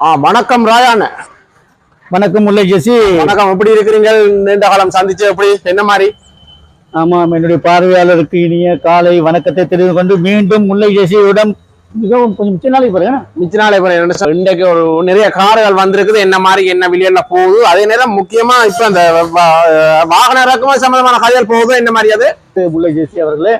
ஆ வணக்கம் ராயான் வணக்கம் முல்லை ஜெசி. வணக்கம். எப்படி இருக்கிறீங்க? நீண்ட காலம் சந்திச்சு எப்படி? என்ன மாதிரி? ஆமாம் என்னுடைய பார்வையாளருக்கு இனிய காலை வணக்கத்தை தெரிந்து கொண்டு மீண்டும் முல்லை ஜெசியுடன் மிகவும் கொஞ்சம் மிச்ச நாளைக்கு பாருங்க மிச்ச நாள் சொல்~ இன்றைக்கு ஒரு நிறைய கார்கள் வந்திருக்குது. என்ன மாதிரி என்ன விலையில போகுது? அதே நேரம் முக்கியமா இப்ப அந்த வாகன இறக்குமதி சம்பந்தமான கதைகள் போகுது என்ன மாதிரி அது? முல்லை ஜெசி அவர்களே.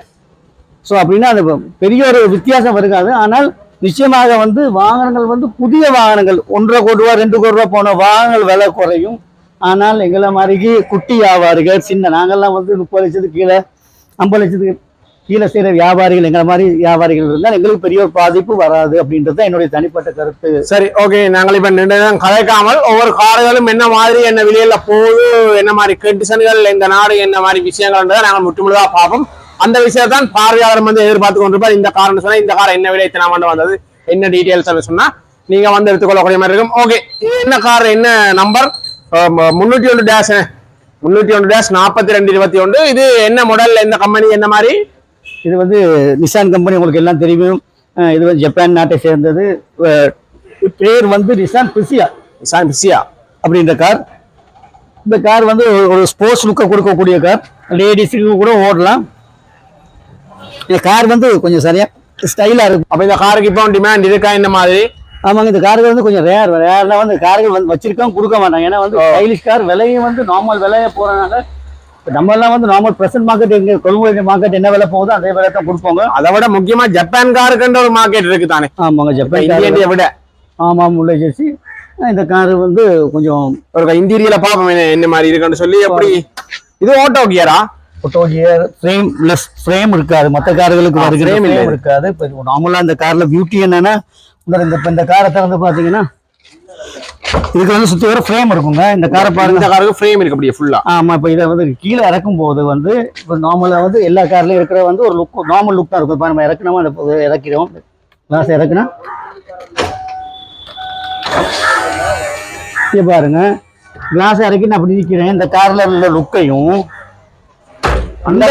ஸோ அப்படின்னா அது பெரிய ஒரு வித்தியாசம் இருக்காது ஆனால் நிச்சயமாக வந்து வாகனங்கள் வந்து புதிய வாகனங்கள். ஒன்றரை கோடி ரூபா ரெண்டு கோடி ரூபா போன வாகனங்கள் விலை குறையும். ஆனால் எங்களை மாதிரிக்கு குட்டி வியாபாரிகள் சின்ன நாங்கள்லாம் வந்து முப்பது லட்சத்துக்கு கீழே ஐம்பது லட்சத்துக்கு கீழே செய்கிற வியாபாரிகள் எங்களை மாதிரி வியாபாரிகள் இருந்தால் எங்களுக்கு பெரிய ஒரு பாதிப்பு வராது அப்படின்றது தான் என்னுடைய தனிப்பட்ட கருத்து. சரி ஓகே. நாங்கள் இப்போ நின்று கலைக்காமல் ஒவ்வொரு கார்களும் என்ன மாதிரி என்ன விலையில போகுது என்ன மாதிரி கண்டிஷன்கள் இந்த நாடு என்ன மாதிரி விஷயங்கள்ன்றதை நாங்கள் முற்றுமுழுதாக பார்ப்போம். அந்த விஷயத்தான் பார்வையாளர் வந்து எதிர்பார்த்து கொண்டிருப்பார். இந்த காரணம் சொன்னா இந்த கார் என்ன விலை இத்தனை ஆண்டு வந்தது என்ன டீடைல்ஸ் சொன்னா நீங்க வந்து எடுத்துக்கொள்ளக்கூடிய மாதிரி இருக்கும். ஓகே இது என்ன கார் என்ன நம்பர் முன்னூத்தி ஒன்று டேஷ் முன்னூத்தி ஒன்று டேஷ் நாற்பத்தி ரெண்டு இருபத்தி ஒன்று இது என்ன மாடல் எந்த கம்பெனி என்ன மாதிரி? இது வந்து நிசான் கம்பெனி உங்களுக்கு எல்லாம் தெரியும். இது வந்து ஜப்பான் நாட்டை சேர்ந்தது. பேர் வந்து நிசான் பிசியா சார் பிஸியா அப்படின்ற கார். இந்த கார் வந்து ஒரு- ஒரு ஸ்போர்ட்ஸ் லுக்கை கொடுக்கக்கூடிய கார். லேடிஸுக்கு கூட ஓடலாம். இந்த கார் வந்து கொஞ்சம் சரியா ஸ்டைலாக இருக்கும். அப்ப இந்த காருக்கு இப்போ டிமாண்ட் இருக்கா என்ன மாதிரி? ஆமாங்க இந்த கார்கள் வந்து கொஞ்சம் ரேர் ரேர்னா வந்து கார்கள் வந்து வச்சிருக்கோம் கொடுக்க மாட்டாங்க. ஏன்னா வந்து ஸ்டைலிஷ் கார் விலையும் வந்து நார்மல் விலையை நம்ம எல்லாம் வந்து நார்மல் பிரசன்ட் மார்க்கெட் எங்க கொள்முதல் மார்க்கெட் என்ன விலை போகுதோ அதே விலை தான் கொடுப்போங்க. அதை விட முக்கியமா ஜப்பான் காருக்குன்ற ஒரு மார்க்கெட் இருக்கு தானே. ஆமாங்க ஜப்பான் விட. ஆமாம் உள்ள ஜெர்சி. இந்த கார் வந்து கொஞ்சம் ஒரு இன்டீரியல பாப்போம் என்ன- மாதிரி இருக்குன்னு சொல்லி எப்படி? இது ஓட்டோ கியரா photo gear frame less frame இருக்காது. மற்ற கார்களுக்கு வருகிற ஃப்ரேம். இருக்காது. இப்போ நார்மலாக இந்த கார்ல பியூட்டி என்னன்னா இந்த இப்ப இந்த காரை திறந்து பார்த்தீங்கன்னா இதுக்கு வந்து சுற்றி வர ஃப்ரேம் இருக்குங்க. இந்த காரை பாருங்க. இந்த காருக்கு ஃப்ரேம் இருக்கு அப்படியே ஃபுல்லா ஆமா இப்போ இதை வந்து கீழே இறக்கும் போது வந்து இப்போ நார்மலாக வந்து எல்லா கார்லயும் இருக்கிற வந்து ஒரு லுக் நார்மல் லுக் தான் இருக்கும். இப்போ நம்ம இறக்கணுமா அந்த இறக்கிறோம். கிளாஸ் இறக்குனா. பாருங்க. கிளாஸ் இறக்கி நான் அப்படி நிற்கிறேன் இந்த கார்ல உள்ள லுக்கையும் அந்த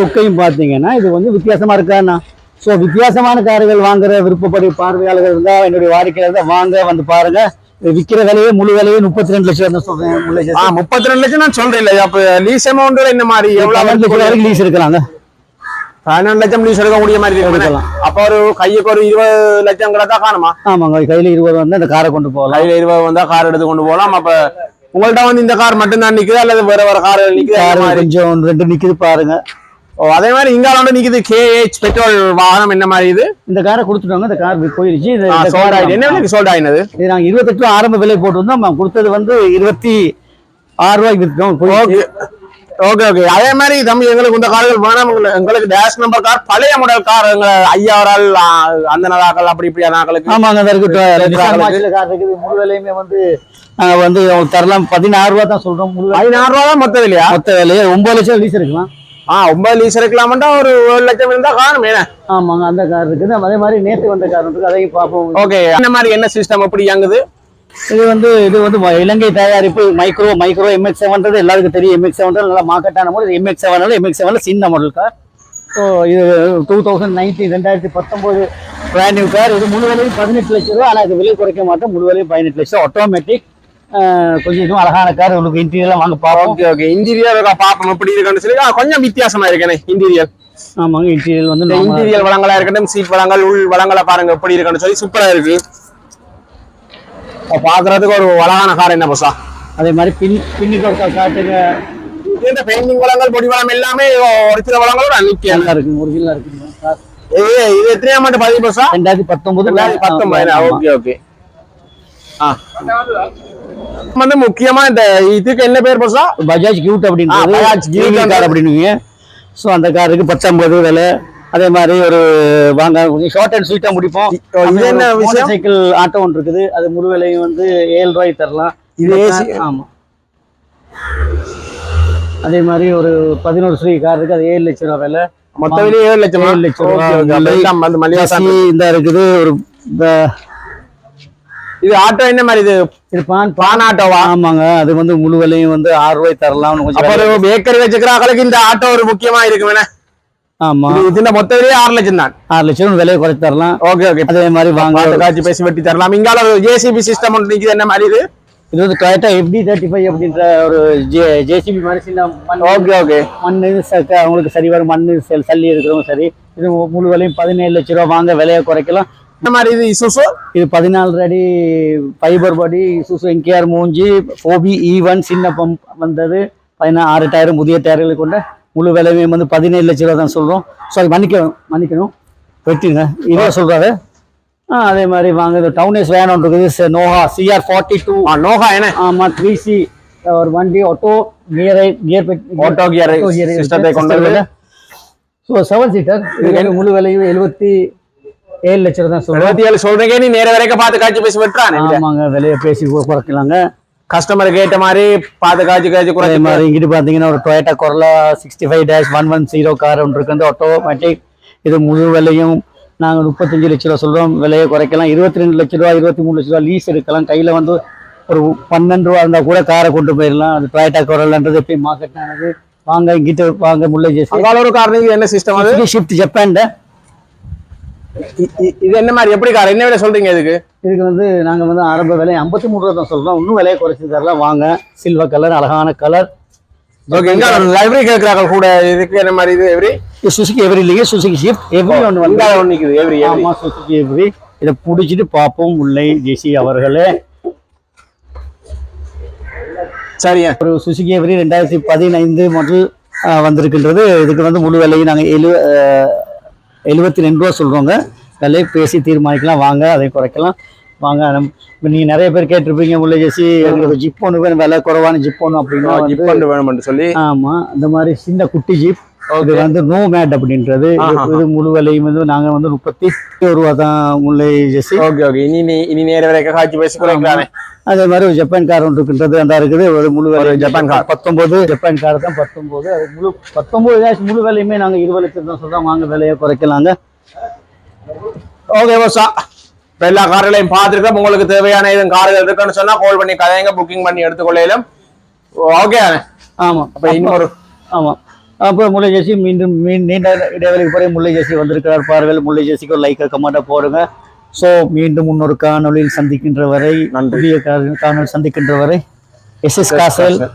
லுக்கையும் பார்த்தீங்கன்னா இது வந்து வித்தியாசமா இருக்காண்ணா ஸோ வித்தியாசமான கார்கள் வாங்குற விருப்பப்படி பார்வையாளர்கள் இருந்தா என்னுடைய வாடிக்கையாளர் வாங்க வந்து பாருங்க. விற்கிற விலையே முழு விலையே முப்பத்தி ரெண்டு லட்சம் சொல்றேன் முப்பத்தி ரெண்டு லட்சம் நான் சொல்றேன் இல்லையா? அப்ப லீஸ் அமௌண்ட் என்ன மாதிரி எவ்வளவு லீஸ் எடுக்கலாங்க பன்னெண்டு லட்சம் லீஸ் எடுக்கக்கூடிய மாதிரி எடுக்கலாம். அப்ப ஒரு கையுக்கு ஒரு இருபது லட்சம் கிடத்தா காணுமா? ஆமாங்க கையில இருபது வந்து அந்த காரை கொண்டு போகலாம். கையில இருபது வந்தா கார் எடுத்து கொண்டு போகலாம். அப்ப உங்கள்ட்ட வந்து இந்த கார் மட்டும்தான் நிக்குது? அல்லது வேற வேற கார் நிக்குது? கொஞ்சம் ரெண்டு நிக்குது பாருங்க. ஓ, அதே மாதிரி இங்கால வந்து நிக்குது கேஹெச் பெட்ரோல் வாகனம். என்ன மாதிரி இது? இந்த காரை கொடுத்துட்டாங்க. இந்த கார் போயிருச்சு. இது என்ன விலைக்கு சோல்ட் ஆயினது? இது நாங்க இருபத்தெட்டு ரூபா ஆரம்ப விலை போட்டிருந்தோம். நம்ம கொடுத்தது வந்து இருபத்தி ஆறு ரூபாய்க்கு போயிடுச்சு. ஓகே ஓகே அதே மாதிரி தம்பி எங்களுக்கு இந்த கார்கள் வேணாம். எங்களுக்கு- டேஷ் நம்பர் கார் பழைய மாடல் கார் எங்க ஐயாவரால் அந்த நதாக்கள் அப்படி இப்படி நாக்களுக்கு ஆமாங்க கார் இருக்குது. முழு விலையுமே வந்து நாங்க வந்து உங்களுக்கு தரலாம். பதினாறு ரூபா தான் சொல்றோம். பதினாறு ரூபா தான் மொத்த இல்லையா மொத்த விலையே ஒன்பது லட்சம் லீஸ் இருக்கலாம் ஆ ஒன்பது லீஸ் இருக்கலாம்டா ஒரு ஒரு லட்சம் இருந்தா காணும். என்ன? ஆமாங்க அந்த கார் இருக்குது. அதே மாதிரி நேற்று வந்த கார் இருக்கு அதையும் பார்ப்போம். ஓகே இந்த மாதிரி என்ன சிஸ்டம் எப்படி இயங்குது? இது வந்து இது வந்து இலங்கை தயாரிப்பு மைக்ரோ மைக்ரோ எம்எக்ஸ் செவன்றது எல்லாருக்கும் தெரியும். எம்எக்ஸ் செவன் நல்லா மார்க்கெட்டான மாடல் எம்எக்ஸ் செவன் எம்எக்ஸ் செவன்ல சின்ன மாடல் கார் ஸோ இது டூ தௌசண்ட் நைன்டீன் ரெண்டாயிரத்தி பத்தொம்போது பிராண்ட் நியூ கார் இது முழு விலையும் பதினெட்டு லட்சம் ரூபா ஆனால் இது விலை குறைக்க மாட்டோம். முழு விலையும் பதினெட்டு லட்சம். ஆட்டோமேட்டிக் கொஞ்சம் இதுவும் அழகான கார் உங்களுக்கு இன்டீரியர்லாம் வாங்க பார்ப்போம். ஓகே ஓகே இன்டீரியர் பாப்போம் எப்படி இருக்குன்னு சொல்லி கொஞ்சம் வித்தியாசமா இருக்கேனே இன்டீரியர் ஆமாங்க இன்டீரியர் வந்து இன்டீரியர் வளங்களா இருக்கட்டும் சீட் வளங்கள் உள் வளங்களை பாருங்க எப்படி இருக்குன்னு சொல்லி சூப்பரா இருக்கு. அப்ப பாக்குறதுக்கு ஒரு அழகான கார் என்ன பசா? அதே மாதிரி பின் பின்னுக்கு காட்டுங்க. இந்த பெயிண்டிங் வளங்கள் பொடி வளம் எல்லாமே ஒரு சில வளங்களோட நல்லா இருக்குங்க ஒரிஜினலா இருக்குங்க கார் இது எத்தனையாம் ஆண்டு பதிவு பசா? ரெண்டாயிரத்தி பத்தொன்பது. ரெண்டாயிரத்தி பத்தொன்பது. Okay okay. ஆ. வந்து முக்கியமா இந்த இதுக்கு என்ன பேர் பசா? பஜாஜ் கியூட் ஆ, அப்படின்றது பஜாஜ் கியூட் கார் அப்படின்னுவீங்க ஸோ அந்த காருக்கு பத்தொன்பது விலை. அதே மாதிரி ஒரு வாங்க கொஞ்சம் ஷார்ட் அண்ட் ஸ்வீட்டாக முடிப்போம். இது என்ன விஷயம்? சைக்கிள் ஆட்டோ ஒன்று இருக்குது. அது முழு விலையும் வந்து ஏழு ரூபாய்க்கு தரலாம். இது இந்த AC? car- ஆமா. அதே மாதிரி ஒரு பதினோரு ஸ்ரீ கார் இருக்கு அது ஏழு லட்சம் ரூபா விலை. மொத்த விலை ஏழு லட்சம்? ஏழு லட்சம் ஓகே ரூபா. ஓகே அப்ப எல்லாம் வந்து மல்லிகா AC இந்த இருக்குது. ஒரு இது ஆட்டோ என்ன மாதிரி இது? இது பான் பான் ஆட்டோவா? ஆமாங்க. அது வந்து முழு விலையும் வந்து ஆறு ரூபாய் தரலாம்னு கொஞ்சம் ஒரு பேக்கரி வச்சுக்கிறாங்களுக்கு இந்த ஆட்டோ ஒரு முக்கியமா இருக்கு வேணா ஆமா. இது இதுல மொத்த விலையே ஆறு லட்சம் தான். ஆறு லட்சம் விலையை குறைச்சு தரலாம். Okay okay. அதே மாதிரி வாங்க. காட்சி பேசி வெட்டி தரலாம். இங்கால ஜேசிபி சிஸ்டம் நிக்குது. என்ன மாதிரி இது? இது வந்து டொயட்டா எஃப்டி தேர்ட்டி ஃபைவ் அப்படின்ற ஒரு ஜே ஜேசிபி மாதிரி சின்ன மண் ஓகே ஓகே. மண் அவங்களுக்கு சரி வரும் மண் செல் சல்லி இருக்கிறவங்க சரி. இது முழு விலையும் பதினேழு லட்ச ரூபா வாங்க விலையை குறைக்கலாம். என்ன மாதிரி இது? இசுசு இது பதினாலு அடி ஃபைபர் பாடி சுசு என்கேஆர் மூஞ்சி ஃபோபி ஈவன் சின்ன பம்ப் வந்தது. பதினா ஆறு டயரும் புதிய டயர்களை கொண்ட முழு விலையும் வந்து பதினேழு லட்ச ரூபா தான் சொல்கிறோம் சாரி மன்னிக்கணும் மன்னிக்கணும். வெட்டிங்க இதே சொல்கிறாரு அதே மாதிரி வாங்க இது டவுனேஸ் வேன் ஒன்று இருக்குது. Noah CR forty two Noah என்ன? ஆமாம் த்ரீ சி ஒரு வண்டி ஆட்டோ கியரை கியர் Auto gear system-ஐ கொண்டது. ஸோ செவன் சீட்டர் இது முழு விலையும் எழுபத்தி ஏழு லட்சம் தான் சொல்கிறோம் இருபத்தி ஏழு சொல்றீங்க நீ நேர வரைக்கும் பார்த்து காட்சி பேசி வெட்டுறானே ஆமாங்க விலையை பேசி குறைக்கலாங்க. கஸ்டமருக்கு ஏற்ற மாதிரி பார்த்து காட்சி அதே குறைச்சி மாதிரி இங்கிட்டு பார்த்தீங்கன்னா ஒரு Toyota Corolla sixty five dash one one zero car ஒன்று இருக்கு வந்து ஆட்டோமேட்டிக் இது முழு விலையும் நாங்கள் முப்பத்தஞ்சு லட்ச ரூபா சொல்கிறோம் விலையை குறைக்கலாம். இருபத்தி ரெண்டு லட்ச ரூபா இருபத்தி மூணு லட்ச ரூபா லீஸ் எடுக்கலாம். கையில் வந்து ஒரு பன்னெண்டு ரூபா இருந்தால் கூட காரை கொண்டு போயிடலாம். அது டொயேட்டா கொரலான்றது எப்பயும் மார்க்கெட் ஆனது. வாங்க இங்கிட்ட வாங்க முல்லை ஜேசி ஒரு கார் என்ன சிஸ்டம் ஷிஃப்ட் ஜப்பான்ட இது என்ன மாதிரி? எப்படி கார்? என்ன விட சொல்றீங்க இதுக்கு? இதுக்கு வந்து நாங்கள் வந்து ஆரம்ப விலை ஐம்பத்தி மூணு ரூபா தான் சொல்கிறோம் இன்னும் விலையை குறைச்சி தரலாம் வாங்க. சில்வர் கலர் அழகான கலர் ஓகே இங்க லைப்ரரி கேட்கறாங்க கூட. இதுக்கு என்ன மாதிரி இது? எவ்ரி சுசுகி எவ்ரி இல்லையே சுசுகி ஷிஃப்ட் எவ்ரி ஒன்று வந்து ஒன்று நிக்குது. எவ்ரி ஆமா சுசுகி எவ்ரி இதை பிடிச்சிட்டு பார்ப்போம் முல்லை ஜெசி அவர்களே. சரியா ஒரு சுசுகி எவ்ரி ரெண்டாயிரத்தி பதினைந்து மாடல் வந்திருக்கின்றது. இதுக்கு வந்து முழு விலையை நாங்கள் எழு எழுபத்தி ரெண்டு ரூபா சொல்கிறோங்க விலையை பேசி தீர்மானிக்கலாம். வாங்க அதை குறைக்கலாம். வாங்க நம் இப்போ நீங்கள் நிறைய பேர் கேட்டிருப்பீங்க முல்லை ஜெசி எங்களுக்கு ஜிப் ஒன்று வேணும் விலை குறைவான ஜிப் ஒன்று அப்படின்னா ஜிப் வேணும்னு சொல்லி. ஆமா இந்த மாதிரி சின்ன குட்டி ஜீப் இது வந்து நோ மேட் அப்படின்றது. இது- முழு விலையும் வந்து நாங்க வந்து முப்பத்தி ரூபா தான் முல்லை ஜெசி. ஓகே ஓகே இனி இனி நேர வரைக்கும் காட்சி பேசி குறைக்கலானே அதே மாதிரி ஜப்பான் கார் ஒன்று இருக்கின்றது அந்த இருக்குது. ஒரு முழு விலை ஜப்பான் கார். பத்தொன்பது. ஜப்பான் கார் தான் பத்தொன்பது. அது முழு பத்தொன்பது cash முழு விலையுமே நாங்க இருபது லட்சம் தான் சொல்றோம். வாங்க விலையை குறைக்கலாங்க. ஓகே இப்போ எல்லா கார்களையும் பார்த்துருக்கோம் உங்களுக்கு தேவையான எதுவும் கார்கள் இருக்குன்னு சொன்னா கால் பண்ணி கதைங்க புக்கிங் பண்ணி எடுத்துக்கொள்ளையிலும். ஓகே ஆமா. அப்ப இன்னொரு ஆமா. அப்போ முல்லை ஜெசி மீண்டும் மீ- நீண்ட இடைவெளிக்கு பிறகு முல்லை ஜெசி வந்திருக்கிறார். பார்வையில் முல்லை ஜெசிக்கு ஒரு லைக்கை கமெண்ட்டை போடுங்க. ஸோ மீண்டும் இன்னொரு காணொளியில் சந்திக்கின்ற வரை நன்றி. புதிய கா- காணொளி சந்திக்கின்ற வரை எஸ் எஸ் காசல்